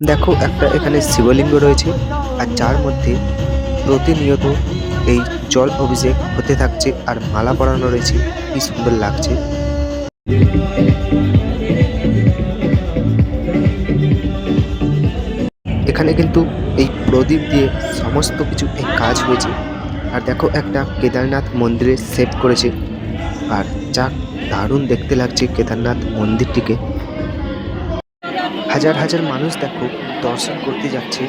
দেখো একটা এখানে শিবলিঙ্গ রয়েছে আর যার মধ্যে প্রতিনিয়ত এই জল অভিষেক হতে থাকছে আর মালা পরানো রয়েছে। কি সুন্দর লাগছে। এখানে কিন্তু এই প্রদীপ দিয়ে সমস্ত কিছু এই কাজ হয়েছে। আর দেখো একটা কেদারনাথ মন্দিরে সেট করেছে। আর যা দারুণ দেখতে লাগছে কেদারনাথ মন্দিরটিকে। হাজার হাজার মানুষ দেখো দর্শন করতে যাচ্ছে।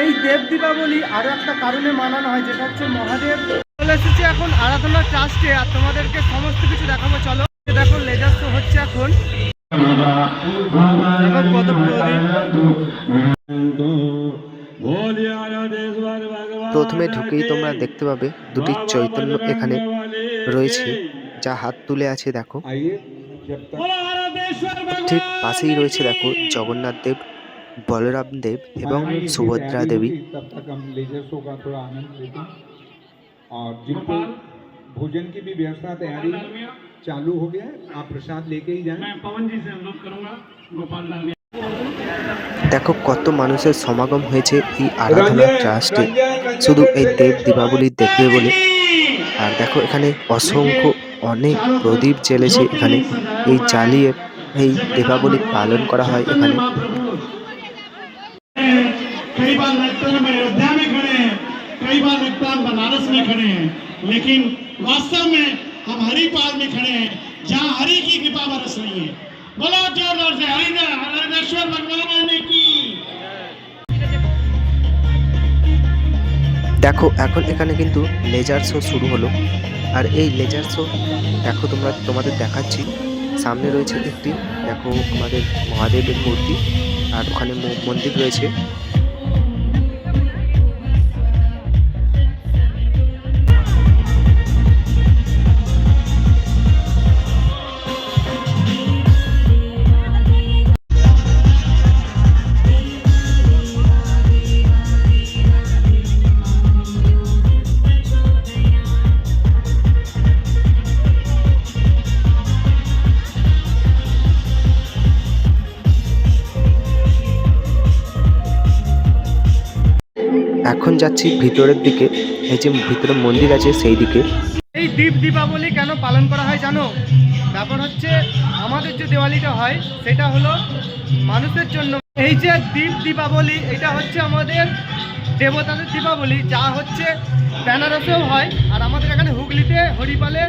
এই দেব দীপাবলি আরও একটা কারণে মানানো হয় যেটা হচ্ছে মহাদেব চলে এসেছে এখন আরাধনা ট্রাস্টে আর তোমাদেরকে সমস্ত কিছু দেখাবো চলো। দেখো লেজার শো হচ্ছে এখন। কত প্রদীপ প্রথমে ঢুকেই তোমরা দেখতে পাবে দুটি চৈতন্য এখানে রয়েছে যা হাত তুলে আছে দেখো ঠিক পাশেই রয়েছে দেখো জগন্নাথ দেব বলরাম দেব এবং সুভদ্রা দেবী तब तक हम लेजर शो का थोड़ा आनंद लेते हैं और जिनको भोजन की भी व्यवस्था तैयारी चालू हो गया है आप प्रसाद लेके ही जाएं দেখো কত মানুষের সমাগম হয়েছে এই আরাধনা ট্রাস্টে শুধু এই দেব দীপাবলি দেখবে বলে আর দেখো এখানে অসংখ্য অনেক প্রদীপ জ্বেলেছে এখানে এই জ্বালিয়ে এই দীপাবলি পালন করা হয় এখানে कई बार लगता है हम अयोध्या में खड़े हैं कई बार लगता है हम बनारस में खड़े हैं लेकिन वास्तव में हम हरिपाल में खड़े हैं जहाँ हरि की कृपा बरस रही है বলো জোর হরিদা হরিদেশ্বর ভগবান কি? দেখো, এখন এখানে কিন্তু লেজার শো শুরু হলো। আর এই লেজার শো, দেখো তোমরা, তোমাদের দেখাচ্ছি। সামনে রয়েছে একটি, দেখো আমাদের মহাদেবের মূর্তি, আর ওখানে মন্দির রয়েছে। যাচ্ছি ভিতরের দিকে, এই যে ভিতরে মন্দির আছে সেই দিকে। এই দীপ দীপাবলি কেন পালন করা হয় জানো? ব্যাপার হচ্ছে, আমাদের যে দেওয়ালিটা হয়, সেটা হলো মানুষের জন্য। এই যে দীপ দীপাবলি, এটা হচ্ছে আমাদের দেবতাদের দীপাবলি, যা হচ্ছে বেনারসেও হয়, আর আমাদের এখানে হুগলিতে, হরিপালে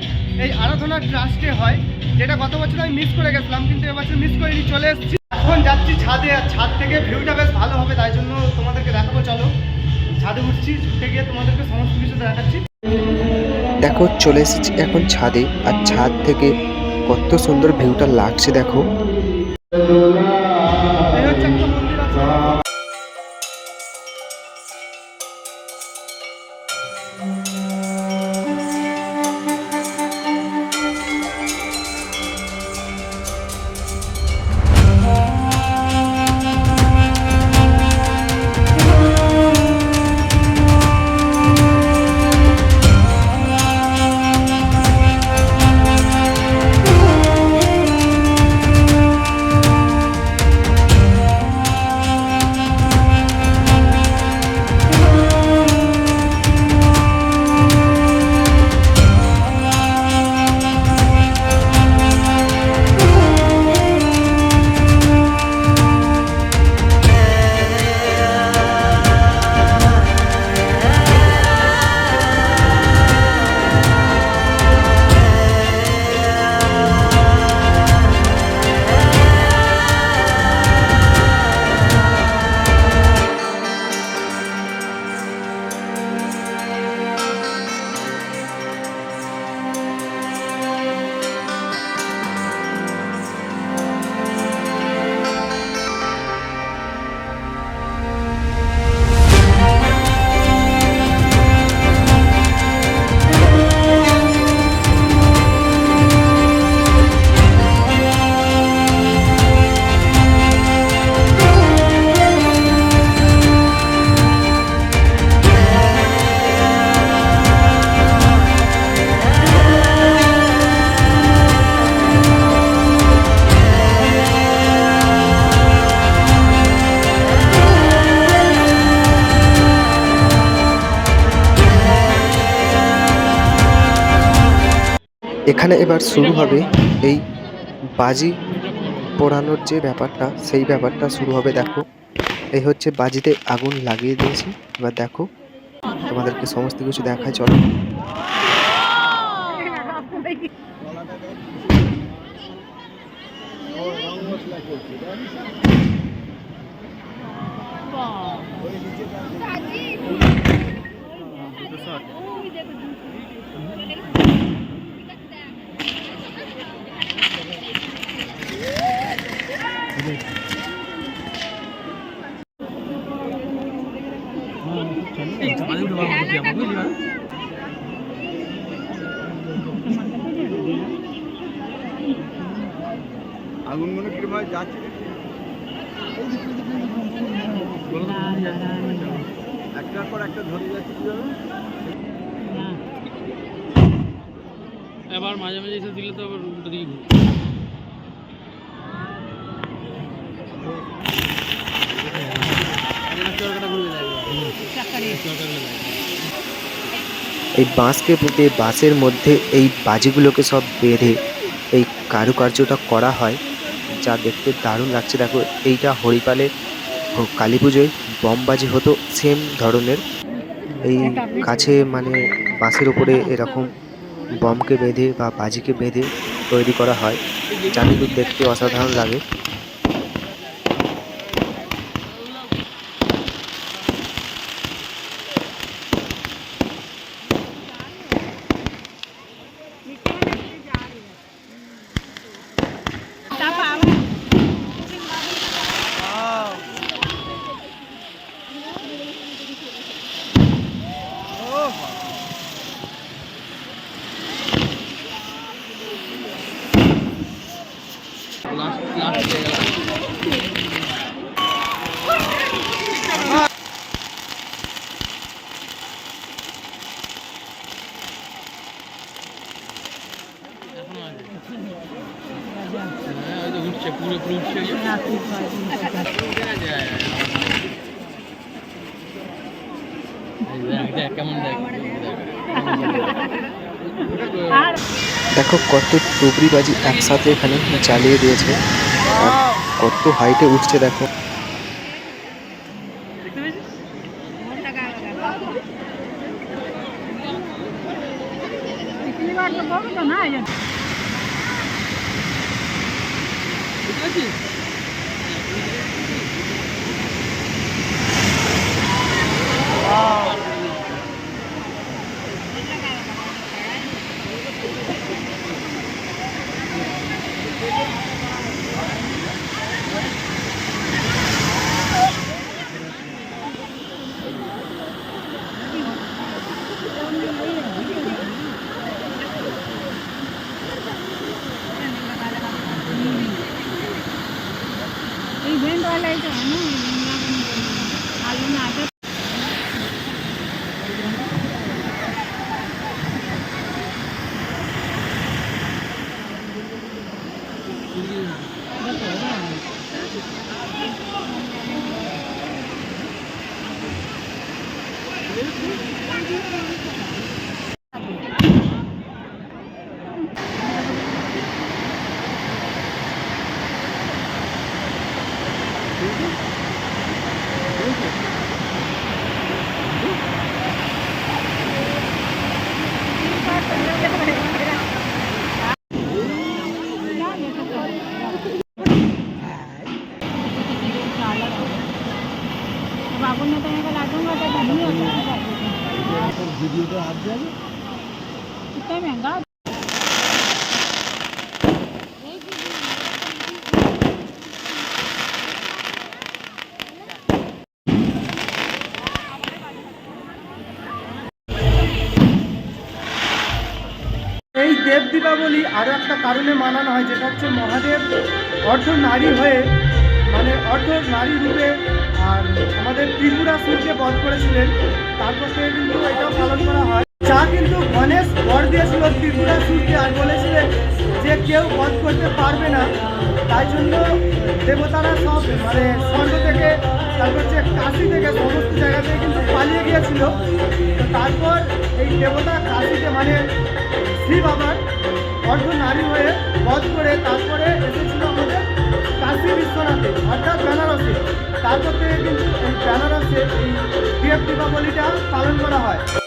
এই আরাধনা ট্রাস্টে হয়, যেটা গত বছর আমি মিস করে গেছিলাম, কিন্তু এবছর মিস করিনি, চলে এসেছি। এখন যাচ্ছি ছাদে, আর ছাদ থেকে ভিউটা বেশ ভালো হবে, তাই জন্য তোমাদেরকে দেখাবো, চলো। ছাদে উঠছি, ছুটে গিয়ে তোমাদেরকে সমস্ত কিছু দেখাচ্ছি। দেখো, চলে এসেছি এখন ছাদে, আর ছাদ থেকে কত সুন্দর ভিউটা লাগছে, দেখো। এখানে এবার শুরু হবে এই বাজি পোড়ানোর যে ব্যাপারটা, সেই ব্যাপারটা শুরু হবে, দেখো। এই হচ্ছে বাজিতে আগুন লাগিয়ে দিয়েছি। এবার দেখো, তোমাদেরকে সমস্ত কিছু দেখায়, চলো। আগুন মনে কিরম যাচ্ছে একটার পর একটা ধরে যাচ্ছে কীভাবে? এবার মাঝে মাঝে এসে দিলে তো আবার উল্টো দিকে ঘুরবে। এই বাঁশকে পুঁতে বাঁশের মধ্যে এই বাজিগুলোকে সব বেঁধে এই কারুকার্যটা করা হয়, যা দেখতে দারুণ লাগছে দেখো, এইটা হরিপালে কালী পুজোয় বমবাজি হতো সেম ধরনের এই কাছে মানে বাঁশের উপরে এরকম বমকে বেঁধে বা বাজিকে বেঁধে তৈরি করা হয়। চাবিগুলো দেখতে অসাধারণ লাগে। 太谢谢了 দেখো কত টুকরি বাজি একসাথে এখানে চালিয়ে দিয়েছে কত হাইটে উঠছে দেখো। দীপাবলি আরও একটা কারণে মানানো হয়, যেটা হচ্ছে মহাদেব অর্ধ নারী হয়ে মানে অর্ধ নারী রূপে, আর আমাদের ত্রিপুরা সুরকে বধ করেছিলেন। তারপর থেকে কিন্তু এটাও পালন করা হয়। যা কিন্তু গণেশ বর দিয়েছিল ত্রিপুরা সুরকে আর বলেছিলেন যে কেউ বধ করতে পারবে না। তাই জন্য দেবতারা সব মানে স্বর্গ থেকে, তারপর হচ্ছে কাশি থেকে সমস্ত জায়গা থেকে কিন্তু পালিয়ে গিয়েছিল। তারপর এই দেবতা কাশিতে মানে শিব আবার অর্ধ নারী হয়ে বধ করে তারপরে এসেছিল আমাদের কাশী বিশ্বনাথে, অর্থাৎ বেনারসে। তারপর থেকে কিন্তু এই বেনারসে এই দেব দীপাবলিটা পালন করা হয়।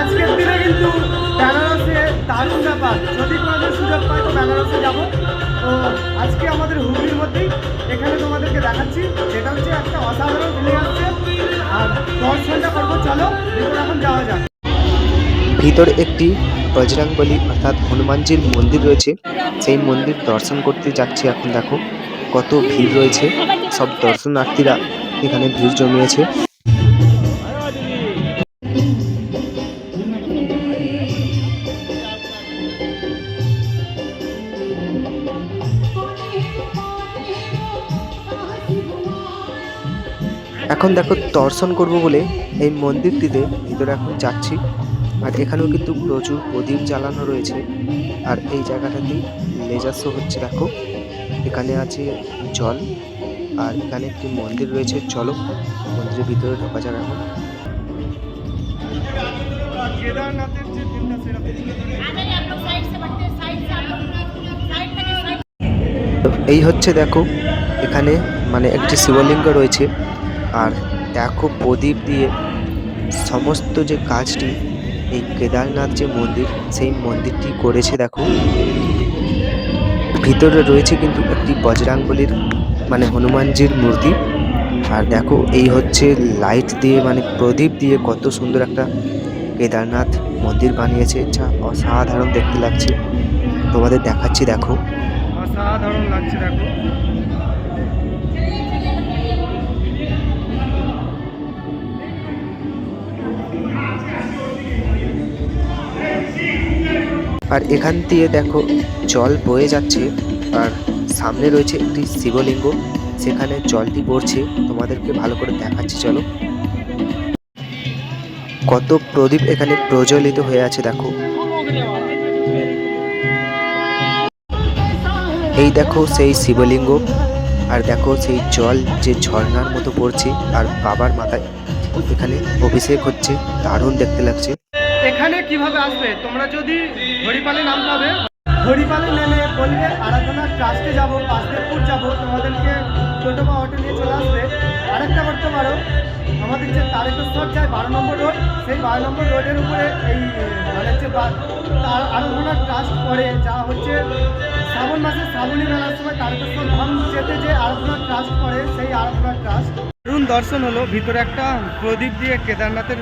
আজকের দিনে কিন্তু বেনারসে দারুণ ব্যাপার। যদি কোনোদিন সুযোগ পাই তো বেনারসে যাব। তো আজকে আমাদের হুগলির ভিতর একটি বজরাংবলী অর্থাৎ হনুমানজির মন্দির রয়েছে। সেই মন্দির দর্শন করতে যাচ্ছি এখন দেখো, কত ভিড় রয়েছে। সব দর্শনার্থীরা এখানে ভিড় জমিয়েছে। এখন দেখো দর্শন করব বলে এই মন্দিরটিতে ভিতরে এখন যাচ্ছি। আর এখানেও কিন্তু প্রচুর প্রদীপ জ্বালানো রয়েছে। আর এই জায়গাটাতে লেজার শো হচ্ছে দেখো। এখানে আছে জল, আর এখানে একটি মন্দির রয়েছে। চলো মন্দিরের ভিতরে ঢোকা যাক এখন। এই হচ্ছে দেখো, এখানে মানে একটি শিবলিঙ্গ রয়েছে। আর দেখো প্রদীপ দিয়ে সমস্ত যে কাজটি, এই কেদারনাথ যে মন্দির, সেই মন্দিরটি করেছে দেখো। ভিতরে রয়েছে কিন্তু একটি বজরাঙ্গলির মানে হনুমানজির মূর্তি। আর দেখো, এই হচ্ছে লাইট দিয়ে মানে প্রদীপ দিয়ে কত সুন্দর একটা কেদারনাথ মন্দির বানিয়েছে। যা অসাধারণ দেখতে লাগছে। তোমাদের দেখাচ্ছি, দেখো। অসাধারণ লাগছে, দেখো। আর এখান দিয়ে দেখো জল বয়ে যাচ্ছে আর সামনে রয়েছে একটি শিবলিঙ্গ। সেখানে জলটি পড়ছে। তোমাদেরকে ভালো করে দেখাচ্ছি, চলো। কত প্রদীপ এখানে প্রজ্বলিত হয়ে আছে, দেখো। এই দেখো সেই শিবলিঙ্গ আর দেখো সেই জল যে ঝর্ণার মতো পড়ছে আর বাবার মাথায় এখানে অভিষেক হচ্ছে। দারুণ দেখতে লাগছে। কীভাবে আসবে? তোমরা যদি হরিপালে নামতে হবে হরিপালে নেমে বলবে, আরাধনা ট্রাস্টে যাব, বাসদেবপুর যাব, তোমাদেরকে টোটো বা অটো নিয়ে চলে আসবে। আরেকটা করতে পারো, আমাদের যে তারকেশ্বর যায় বারো নম্বর রোড, সেই বারো নম্বর রোডের উপরে এই মানে হচ্ছে তার আরাধনা ট্রাস্ট পড়ে, যা হচ্ছে শ্রাবণ মাসে শ্রাবণী মেলার সময় তারকেশ্বর ধাম যেতে যে আরাধনা ট্রাস্ট পড়ে, সেই আরাধনা ট্রাস্ট। দারুণ দর্শন হলো, ভিতরে একটা প্রদীপ দিয়ে কেদারনাথের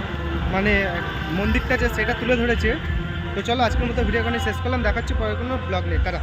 মানে মন্দিরটা যে সেটা তুলে ধরেছে। তো চলো আজকের মতো ভিডিও এখানে শেষ করলাম। দেখাচ্ছি পরে কোনো ব্লগ নেই তারা